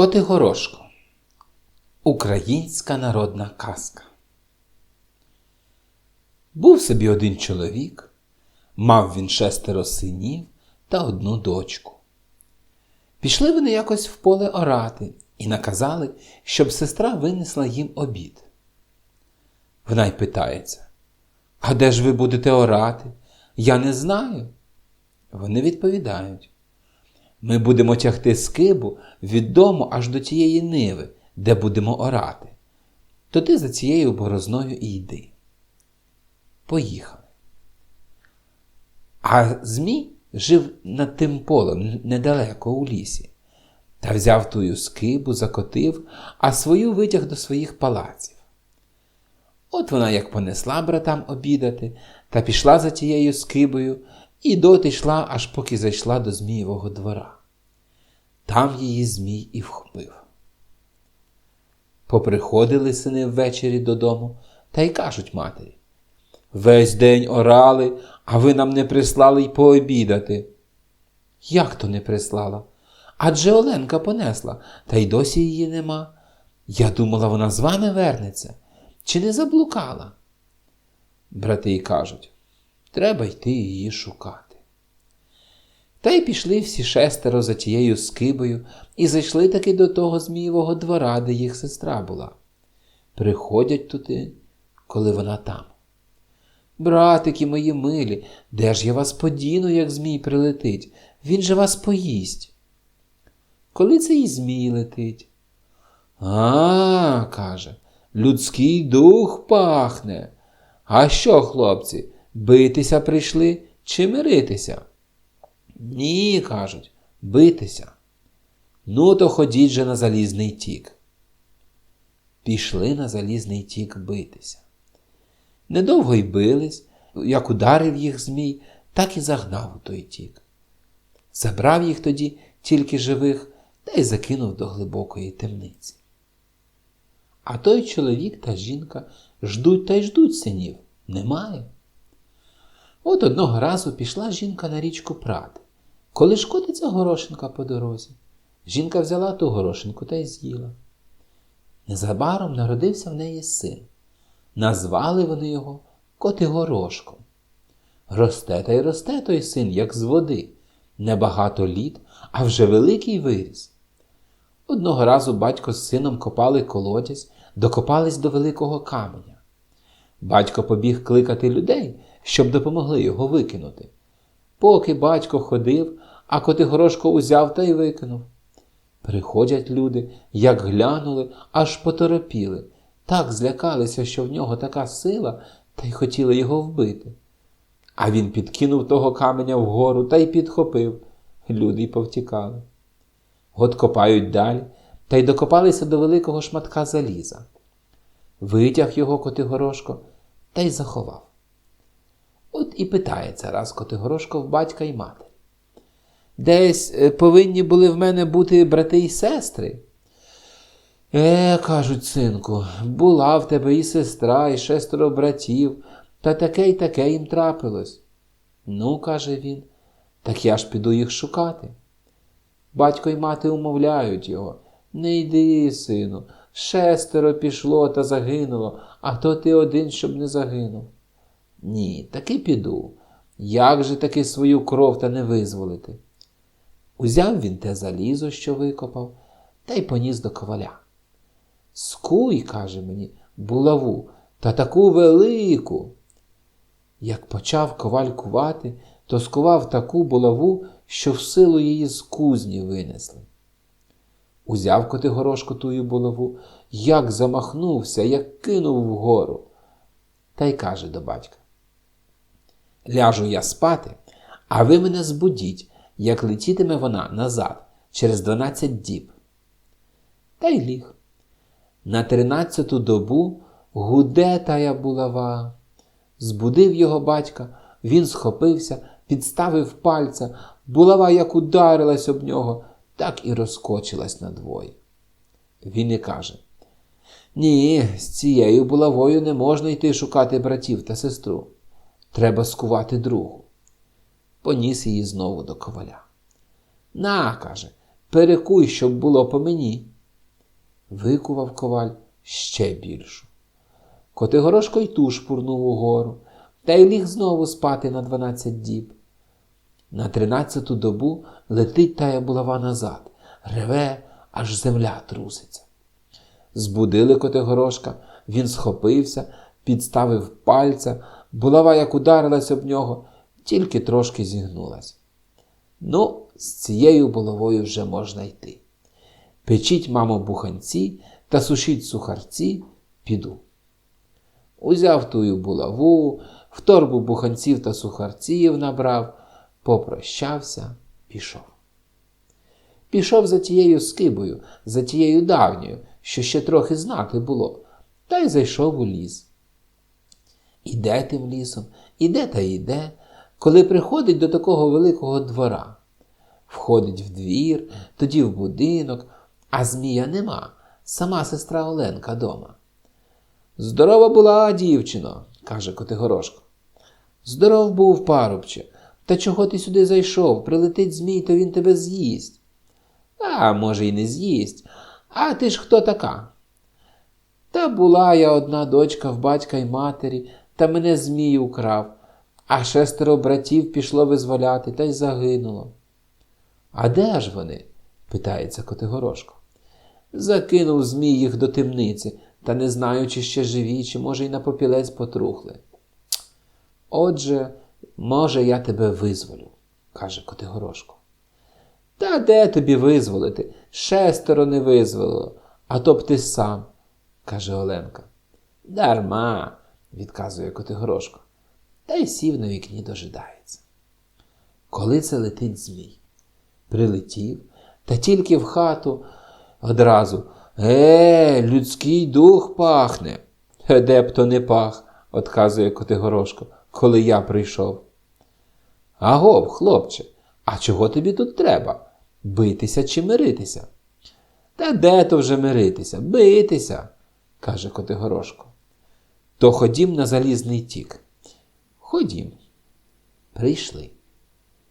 Котигорошко. Українська народна казка. Був собі один чоловік, мав він шестеро синів та одну дочку. Пішли вони якось в поле орати і наказали, щоб сестра винесла їм обід. Вона й питається: А де ж ви будете орати? Я не знаю. Вони відповідають. Ми будемо тягти скибу від дому аж до тієї ниви, де будемо орати. То ти за цією борозною і йди. Поїхали. А Змій жив над тим полем недалеко у лісі, та взяв тую скибу, закотив, а свою витяг до своїх палаців. От вона як понесла братам обідати та пішла за тією скибою і доти йшла, аж поки зайшла до Змієвого двора. Там її Змій і вхопив. Поприходили сини ввечері додому та й кажуть матері. Весь день орали, а ви нам не прислали й пообідати. Як то не прислала? Адже Оленка понесла, та й досі її нема. Я думала, вона з вами вернеться. Чи не заблукала? Брати й кажуть, треба йти її шукати. Та й пішли всі шестеро за тією скибою і зайшли таки до того Змієвого двора, де їх сестра була. Приходять туди, коли вона там. Братики мої милі, де ж я вас подіну, як Змій прилетить? Він же вас поїсть. Коли це і Змій летить? А, каже, людський дух пахне. А що, хлопці, битися прийшли чи миритися? Ні, кажуть, битися. Ну, то ходіть же на залізний тік. Пішли на залізний тік битися. Недовго й бились, як ударив їх Змій, так і загнав у той тік. Забрав їх тоді тільки живих та й закинув до глибокої темниці. А той чоловік та жінка ждуть та й ждуть синів. Немає. От одного разу пішла жінка на річку прати. Коли ж котиться горошинка по дорозі, жінка взяла ту горошинку та й з'їла. Незабаром народився в неї син. Назвали вони його Котигорошком. Росте та й росте той син, як з води, небагато літ, а вже великий виріс. Одного разу батько з сином копали колодязь, докопались до великого каменя. Батько побіг кликати людей, щоб допомогли його викинути. Поки батько ходив, а Котигорошко узяв та й викинув. Приходять люди, як глянули, аж поторопіли, так злякалися, що в нього така сила, та й хотіли його вбити. А він підкинув того каменя вгору та й підхопив. Люди й повтікали. От копають далі та й докопалися до великого шматка заліза. Витяг його Котигорошко та й заховав. От і питається раз Котигорошко в батька й матері. Десь е, повинні були в мене бути брати й сестри. Е, кажуть, синку, була в тебе і сестра, і шестеро братів, та таке й таке їм трапилось. Ну, каже він, так я ж піду їх шукати. Батько й мати умовляють його. Не йди, сину, шестеро пішло та загинуло, а то ти один, щоб не загинув. Ні, таки піду. Як же таки свою кров та не визволити? Узяв він те залізо, що викопав, та й поніс до коваля. Скуй, каже мені, булаву, та таку велику. Як почав коваль кувати, то скував таку булаву, що в силу її з кузні винесли. Узяв Котигорошко тую булаву, як замахнувся, як кинув вгору. Та й каже до батька Ляжу я спати, а ви мене збудіть, як летітиме вона назад через дванадцять діб. Та й ліг. На тринадцяту добу гуде тая булава. Збудив його батька, він схопився, підставив пальця, булава як ударилась об нього, так і розкочилась надвоє. Він і каже Ні, з цією булавою не можна йти шукати братів та сестру. Треба скувати другу. Поніс її знову до коваля. На, каже, перекуй, щоб було по мені. викував коваль ще більшу. Котигорошко й ту шпурнув угору, та й ліг знову спати на дванадцять діб. На тринадцяту добу летить тая булава назад, реве, аж земля труситься. Збудили Котигорошка, він схопився, підставив пальця, булава як ударилась об нього, тільки трошки зігнулась. Ну, з цією булавою вже можна йти. Печіть, мамо, буханці та сушіть сухарці, піду. Узяв тую булаву, в торбу буханців та сухарців набрав, попрощався, пішов. Пішов за тією скибою, за тією давньою, що ще трохи знати було, та й зайшов у ліс. Іде тим лісом, іде та йде, коли приходить до такого великого двора. Входить в двір, тоді в будинок, а Змія нема, сама сестра Оленка дома. Здорова була, дівчино, каже Котигорошко. Здоров був, парубче, та чого ти сюди зайшов? Прилетить Змій, то він тебе з'їсть. А може, й не з'їсть. А ти ж хто така? Та була я одна дочка в батька й матері, та мене Змій украв, а шестеро братів пішло визволяти та й загинуло. А де ж вони? питається Котигорошко. Закинув Змій їх до темниці, та не знаю, чи ще живі, чи, може, й на попілець потрухли. Отже, може, я тебе визволю, каже Котигорошко. Та де тобі визволити? Шестеро не визволило, а то б ти сам, каже Оленка. Дарма, відказує Котигорошко, та й сів на вікні дожидається. Коли це летить Змій? Прилетів, та тільки в хату одразу. Е, людський дух пахне. Де б то не пах, отказує Котигорошко, коли я прийшов. Агов, хлопче, а чого тобі тут треба? Битися чи миритися? Та де то вже миритися? Битися, каже Котигорошко. То ходім на залізний тік. Ходім. Прийшли.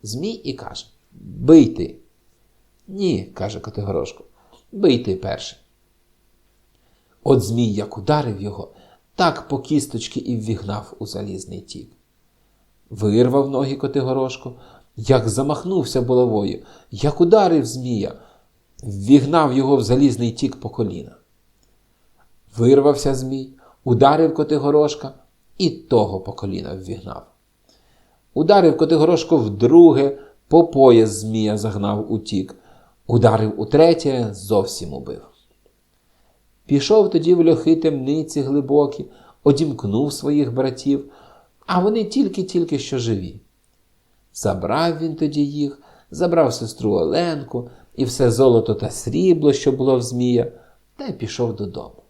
Змій і каже Бийти. Ні, каже Котигорошко, бий ти перший. От Змій як ударив його, так по кісточки і ввігнав у залізний тік. Вирвав ноги Котигорошко, як замахнувся булавою, як ударив Змія, ввігнав його в залізний тік по коліна. Вирвався Змій, ударив Котигорошка і того по коліна ввігнав. Ударив Котигорошко вдруге, по пояс Змія загнав утік, ударив утретє, зовсім убив. Пішов тоді в льохи темниці глибокі, одімкнув своїх братів, а вони тільки-тільки що живі. Забрав він тоді їх, забрав сестру Оленку і все золото та срібло, що було в Змія, та й пішов додому.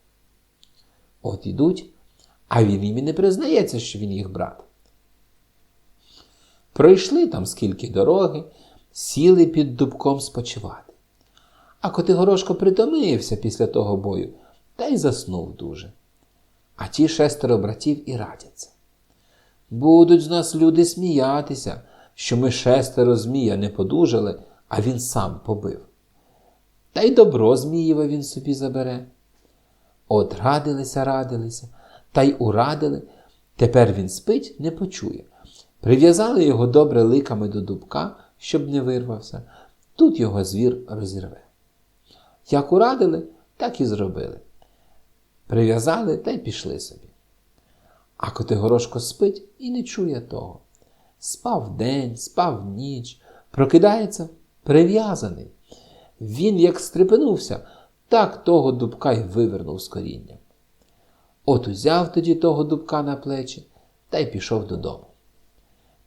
От ідуть, а він їм і не признається, що він їх брат. Пройшли там скільки дороги, сіли під дубком спочивати. А Котигорошко притомився після того бою та й заснув дуже. А ті шестеро братів і радяться. Будуть з нас люди сміятися, що ми шестеро змія не подужали, а він сам побив. Та й добро Змієве він собі забере. От радилися, радилися, та й урадили. Тепер він спить, не почує. Прив'язали його добре ликами до дубка, щоб не вирвався. Тут його звір розірве. Як урадили, так і зробили. Прив'язали та й пішли собі. А Котигорошко спить і не чує того. Спав день, спав ніч, прокидається прив'язаний. Він, як стрепенувся, так того дубка й вивернув з коріння. От узяв тоді того дубка на плечі та й пішов додому.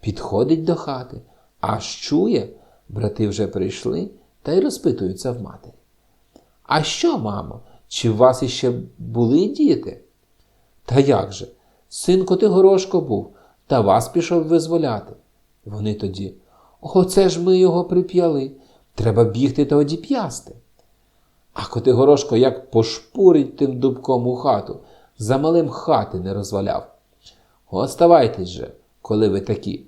Підходить до хати, аж чує, брати вже прийшли та й розпитуються в матері. А що, мамо, чи в вас іще були діти? Та як же? Син Котигорошко був, та вас пішов визволяти. Вони тоді. Оце ж ми його прип'яли. Треба бігти та одіп'ясти. А Котигорошко як пошпурить тим дубком у хату, за малим хати не розваляв. Оставайтесь же, коли ви такі.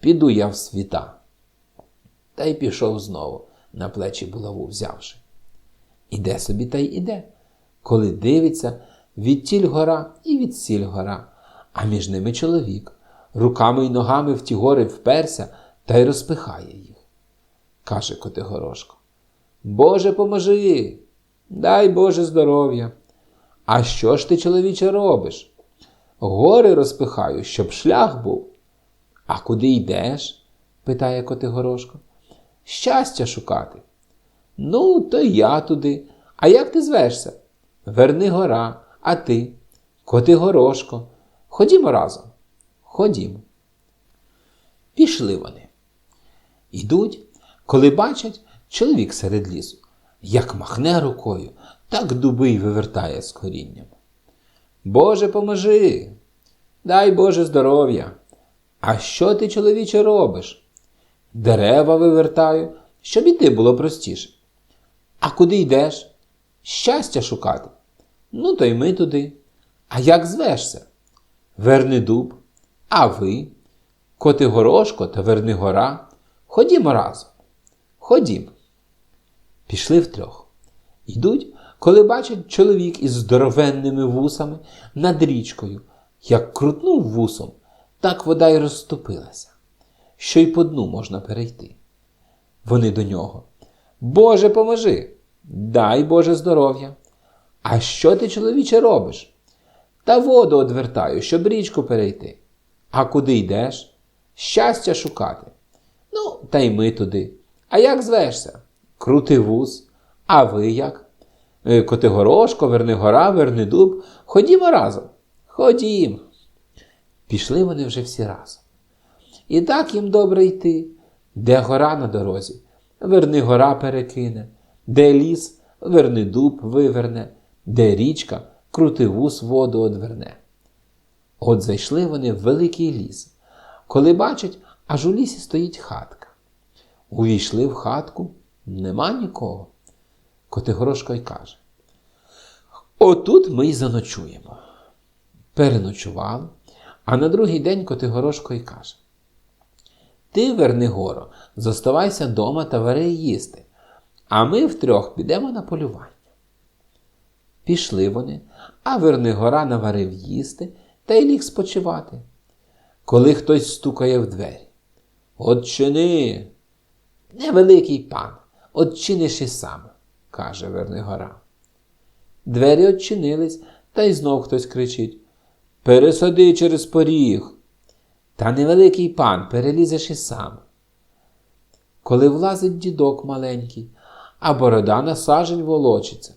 Піду я в світа. Та й пішов знову, на плечі булаву взявши. Іде собі та й іде. коли дивиться, відтіль гора і відсіль гора, а між ними чоловік, руками й ногами в ті гори вперся та й розпихає їх. Каже Котигорошко. Боже, поможи, дай Боже здоров'я. А що ж ти, чоловіче, робиш? Гори розпихаю, щоб шлях був. А куди йдеш? питає Котигорошко. Щастя шукати. Ну, то я туди. А як ти звешся? Верни гора, а ти? Котигорошко. Ходімо разом. Ходімо. Пішли вони. Ідуть, коли бачать чоловік серед лісу, як махне рукою, так дуби й вивертає з корінням. Боже, поможи, дай Боже здоров'я. А що ти, чоловіче, робиш? Дерева вивертаю, щоб іти було простіше. А куди йдеш? Щастя шукати. Ну, то й ми туди. А як звешся? Верни дуб, а ви, Котигорошко та Вернигора, ходімо разом. Ходім. Пішли втрьох. Йдуть, коли бачать чоловік із здоровенними вусами над річкою, як крутнув вусом, так вода й розступилася, що й по дну можна перейти. Вони до нього. Боже, поможи, дай Боже здоров'я. А що ти, чоловіче, робиш? Та воду одвертаю, щоб річку перейти. А куди йдеш? Щастя шукати. Ну, та й ми туди. А як звешся? Крутий вуз. А ви як? «Е, Котигорошко, Вернигора, Вернидуб. Ходімо разом. Ходім. Пішли вони вже всі разом. І так їм добре йти. Де гора на дорозі, Вернигора перекине, де ліс, Вернидуб виверне, де річка, крутий вуз воду одверне. От зайшли вони в великий ліс. Коли бачать, аж у лісі стоїть хатка. Увійшли в хатку, нема нікого. Котигорошко й каже. Отут ми й заночуємо. Переночували, а на другий день Котигорошко й каже. Ти, Вернигоро, зоставайся дома та вари їсти, а ми втрьох підемо на полювання. Пішли вони, а Вернигора наварив їсти та й ліг спочивати. Коли хтось стукає в двері. Отчини, невеликий пан, отчиниш і сам, каже Вернигора. Двері odчинились, та й знов хтось кричить Пересади через поріг. Та невеликий пан перелізеш і сам. Коли влазить дідок маленький, а борода на сажень волочиться.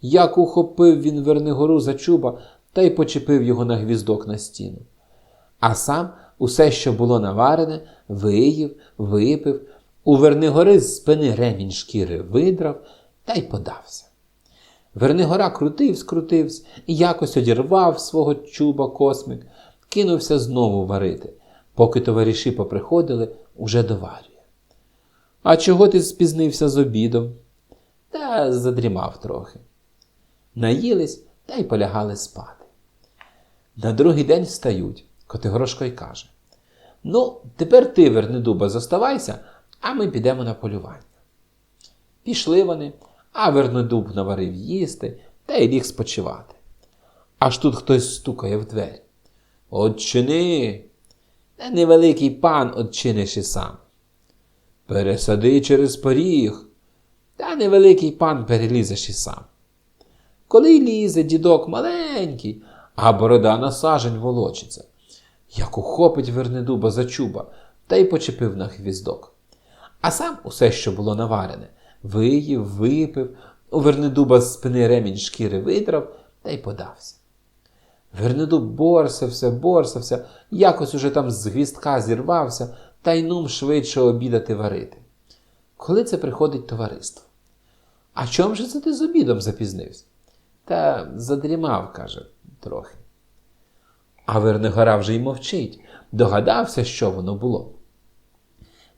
Як ухопив він Вернигору за чуба та й почепив його на гвіздок на стіну. А сам усе, що було наварене, виїв, випив, у Вернигори з спини ремінь шкіри видрав та й подався. Вернигора крутився, крутився і якось одірвав свого чуба космик, кинувся знову варити, поки товариші поприходили, уже доварює. А чого ти спізнився з обідом? Та задрімав трохи. Наїлись та й полягали спати. На другий день встають, Котигорошко й каже: Ну, тепер ти, Вернедуба, зоставайся, а ми підемо на полювання. Пішли вони, а Вернедуб наварив їсти та й ліг спочивати. Аж тут хтось стукає в двері. Отчини, та невеликий пан отчиниш і сам. Пересади через поріг, та невеликий пан перелізеш і сам. Коли лізе дідок маленький, а борода на сажень волочиться, як ухопить Вернедуба за чуба та й почепив на хвіздок. А сам усе, що було наварене, виїв, випив, у Вернедуба з спини ремінь шкіри видрав та й подався. Вернедуб борсався, борсався, якось уже там з гвіздка зірвався та й нум швидше обідати варити. Коли це приходить товариство? А чом же це ти з обідом запізнився? Та задрімав, каже, трохи. А Вернигора вже й мовчить, догадався, що воно було.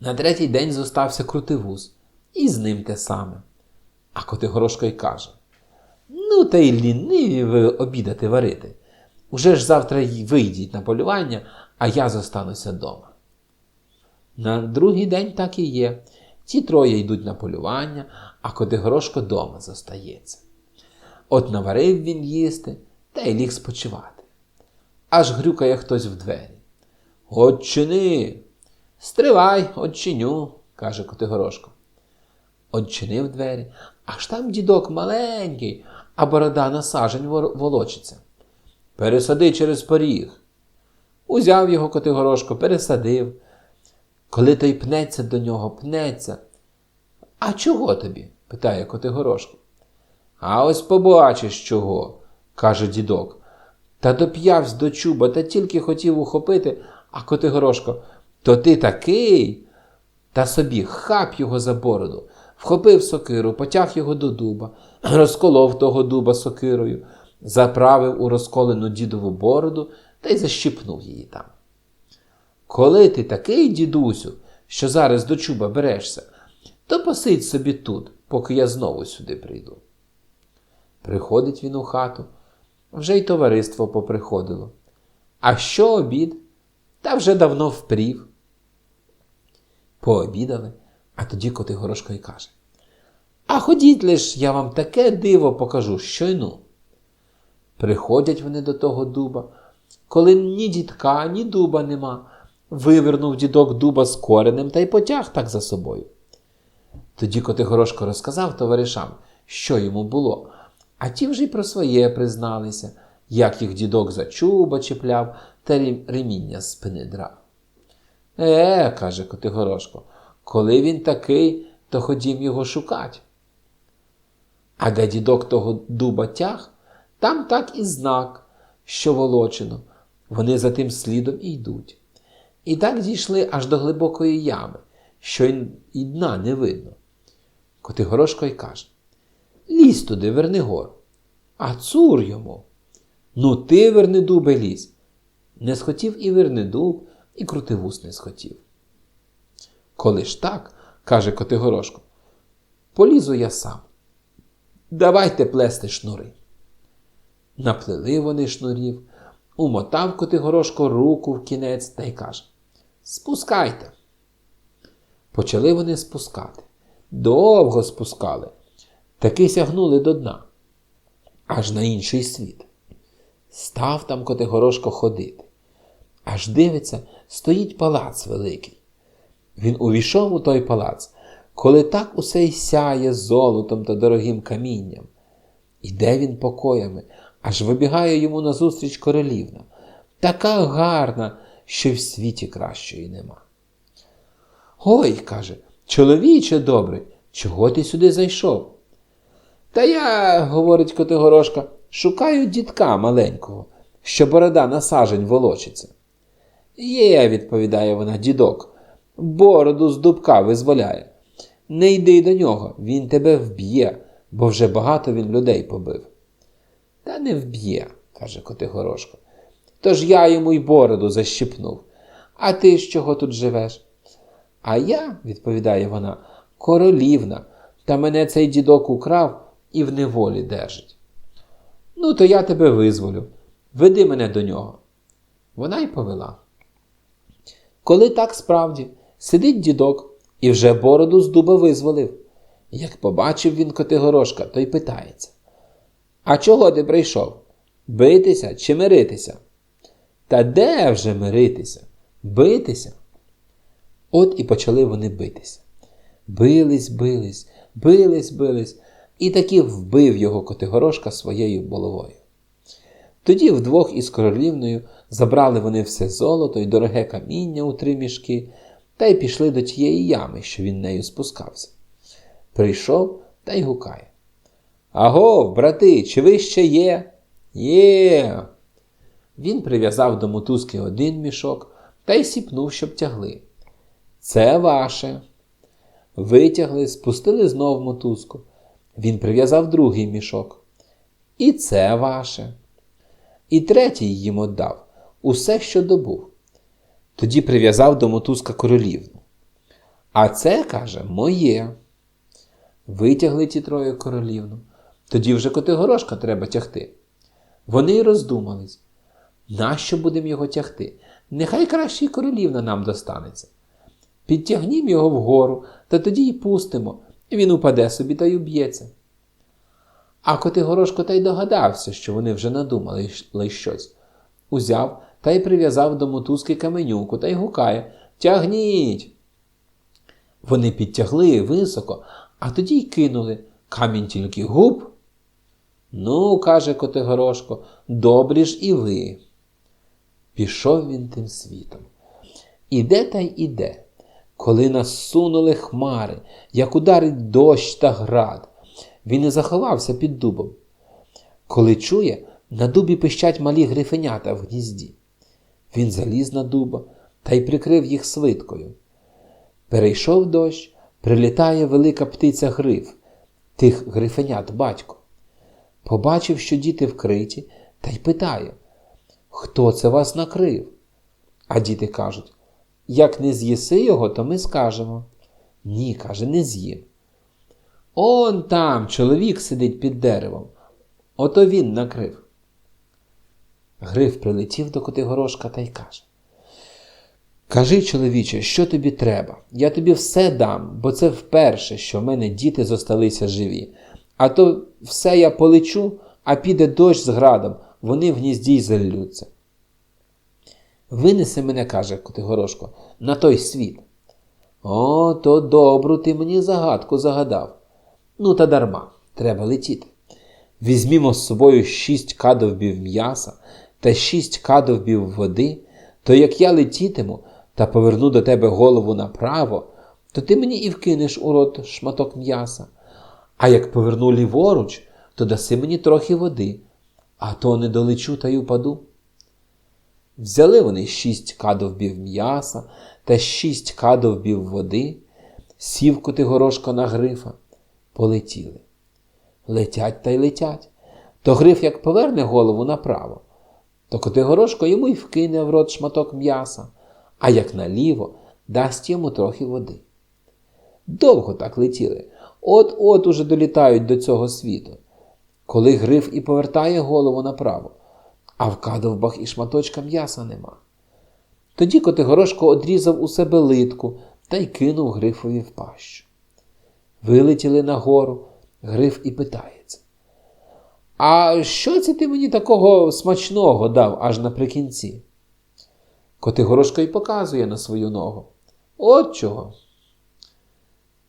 На третій день зостався крутивуз, і з ним те саме. А Котигорошко й каже: Ну, та й ліниві ви обідати варити. Уже ж завтра вийдіть на полювання, а я зостануся дома. На другий день так і є. Ті троє йдуть на полювання, а Котигорошко дома зостається. От наварив він їсти та й ліг спочивати. Аж грюкає хтось в двері. Отчини. Стривай, отчиню, каже Котигорошко. Отчинив двері, аж там дідок маленький, а борода на сажень волочиться. Пересади через поріг. Узяв його Котигорошко, пересадив. Коли той пнеться до нього, пнеться. А чого тобі? питає Котигорошко. А ось побачиш чого, каже дідок. Та доп'явсь до чуба, та тільки хотів ухопити, а Котигорошко, то ти такий. Та собі хап його за бороду, вхопив сокиру, потяг його до дуба, розколов того дуба сокирою, заправив у розколену дідову бороду та й защипнув її там. Коли ти такий, дідусю, що зараз до чуба берешся, то посидь собі тут, поки я знову сюди прийду. Приходить він у хату, вже й товариство поприходило. А що обід? Та вже давно впрів. Пообідали, а тоді Котигорошко й каже: А ходіть лиш, я вам таке диво покажу, щойну. Приходять вони до того дуба, коли ні дідка, ні дуба нема, вивернув дідок дуба з коренем та й потяг так за собою. Тоді Котигорошко розказав товаришам, що йому було, а ті вже й про своє призналися, як їх дідок за чуба чіпляв та реміння з спини драв. Е, каже Котигорошко, коли він такий, то ходім його шукать. А де дідок того дуба тяг, там так і знак, що волочено. Вони за тим слідом і йдуть. І так дійшли аж до глибокої ями, що і дна не видно. Котигорошко й каже: Лізь туди, верни гору. А цур йому. Ну ти, верни дубе, лізь. Не схотів і верни дуб, і крутивус не схотів. Коли ж так, каже Котигорошко, полізу я сам. Давайте плести шнури. Наплели вони шнурів, умотав Котигорошко руку в кінець та й каже Спускайте. Почали вони спускати. Довго спускали, таки сягнули до дна, аж на інший світ. Став там Котигорошко ходити. Аж дивиться, стоїть палац великий. Він увійшов у той палац, коли так усе й сяє золотом та дорогим камінням. Іде він покоями, аж вибігає йому назустріч королівна, така гарна, що в світі кращої нема. Ой, каже, чоловіче добрий, чого ти сюди зайшов? Та я, говорить Котигорошка, шукаю дітка маленького, що борода на сажень волочиться. Є, відповідає вона, дідок, бороду з дубка визволяє. Не йди до нього, він тебе вб'є, бо вже багато він людей побив. Та не вб'є, каже Котигорошко. Тож я йому й бороду защипнув. А ти з чого тут живеш? А я, відповідає вона, королівна, та мене цей дідок украв і в неволі держить. Ну, то я тебе визволю. Веди мене до нього. Вона й повела. Коли так справді, сидить дідок і вже бороду з дуба визволив. Як побачив він Котигорошка, то й питається. А чого ти прийшов? Битися чи миритися? Та де вже миритися? Битися? От і почали вони битися. Бились, бились, бились, бились, і таки вбив його Котигорошка своєю головою. Тоді вдвох із королівною забрали вони все золото й дороге каміння у три мішки та й пішли до тієї ями, що він нею спускався. Прийшов та й гукає. Агов, брати, чи ви ще є? Є. Він прив'язав до мотузки один мішок та й сіпнув, щоб тягли. Це ваше. Витягли, спустили знов мотузку. Він прив'язав другий мішок. І це ваше. І третій їм отдав усе, що добув. Тоді прив'язав до мотузка королівну. А це, каже, моє. Витягли ті троє королівну. Тоді вже Котигорошка треба тягти. Вони й роздумались. Нащо будемо його тягти? Нехай краще й королівна нам достанеться. Підтягнім його вгору, та тоді й пустимо, він упаде собі та й уб'ється. А Котигорошко та й догадався, що вони вже надумали щось. Узяв та й прив'язав до мотузки каменюку та й гукає Тягніть. Вони підтягли високо, а тоді й кинули камінь тільки губ. Ну, каже Котигорошко, добрі ж і ви. Пішов він тим світом. Іде та й іде, коли насунули хмари, як ударить дощ та град. Він і заховався під дубом. Коли чує, на дубі пищать малі грифенята в гнізді. Він заліз на дуба та й прикрив їх свиткою. Перейшов дощ, прилітає велика птиця гриф, тих грифенят батько. Побачив, що діти вкриті, та й питає, хто це вас накрив? А діти кажуть, як не з'їси його, то ми скажемо. Ні, каже, не з'їм. Он там чоловік сидить під деревом. Ото він накрив. Гриф прилетів до Котигорошка та й каже. Кажи, чоловіче, що тобі треба? Я тобі все дам, бо це вперше, що в мене діти зосталися живі. А то все я полечу, а піде дощ з градом, вони в гнізді й заллються. Винеси мене, каже Котигорошко, на той світ. О, то добру ти мені загадку загадав. Ну, та дарма, треба летіти. Візьмімо з собою шість кадовбів м'яса та шість кадовбів води, то як я летітиму та поверну до тебе голову направо, то ти мені і вкинеш у рот шматок м'яса. А як поверну ліворуч, то даси мені трохи води, а то не долечу та й упаду. Взяли вони шість кадовбів м'яса та шість кадовбів води, сів Котигорошко на грифа, полетіли. Летять та й летять. То гриф як поверне голову направо, то Котигорошко йому й вкине в рот шматок м'яса, а як наліво дасть йому трохи води. Довго так летіли, от-от уже долітають до цього світу. Коли гриф і повертає голову направо, а в кадовбах і шматочка м'яса нема. Тоді Котигорошко одрізав у себе литку та й кинув грифові в пащу. Вилетіли нагору, гриф і питається. А що це ти мені такого смачного дав аж наприкінці? Котигорошко й показує на свою ногу. От чого.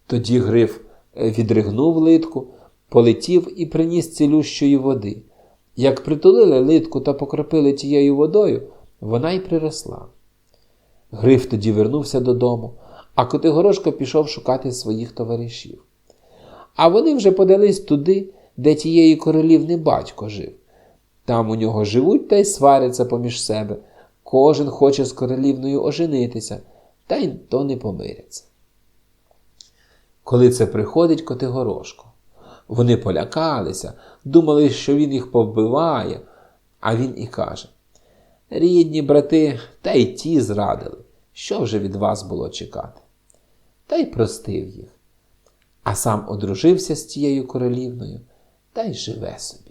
Тоді гриф відригнув литку, полетів і приніс цілющої води. Як притулили литку та покропили тією водою, вона й приросла. Гриф тоді вернувся додому, а Котигорошко пішов шукати своїх товаришів. А вони вже подались туди, де тієї королівни батько жив. Там у нього живуть та й сваряться поміж себе. Кожен хоче з королівною оженитися, та й то не помиряться. Коли це приходить Котигорошко, вони полякалися, думали, що він їх повбиває, а він і каже: Рідні брати, та й ті зрадили, що вже від вас було чекати. Та й простив їх, а сам одружився з тією королівною та й живе собі.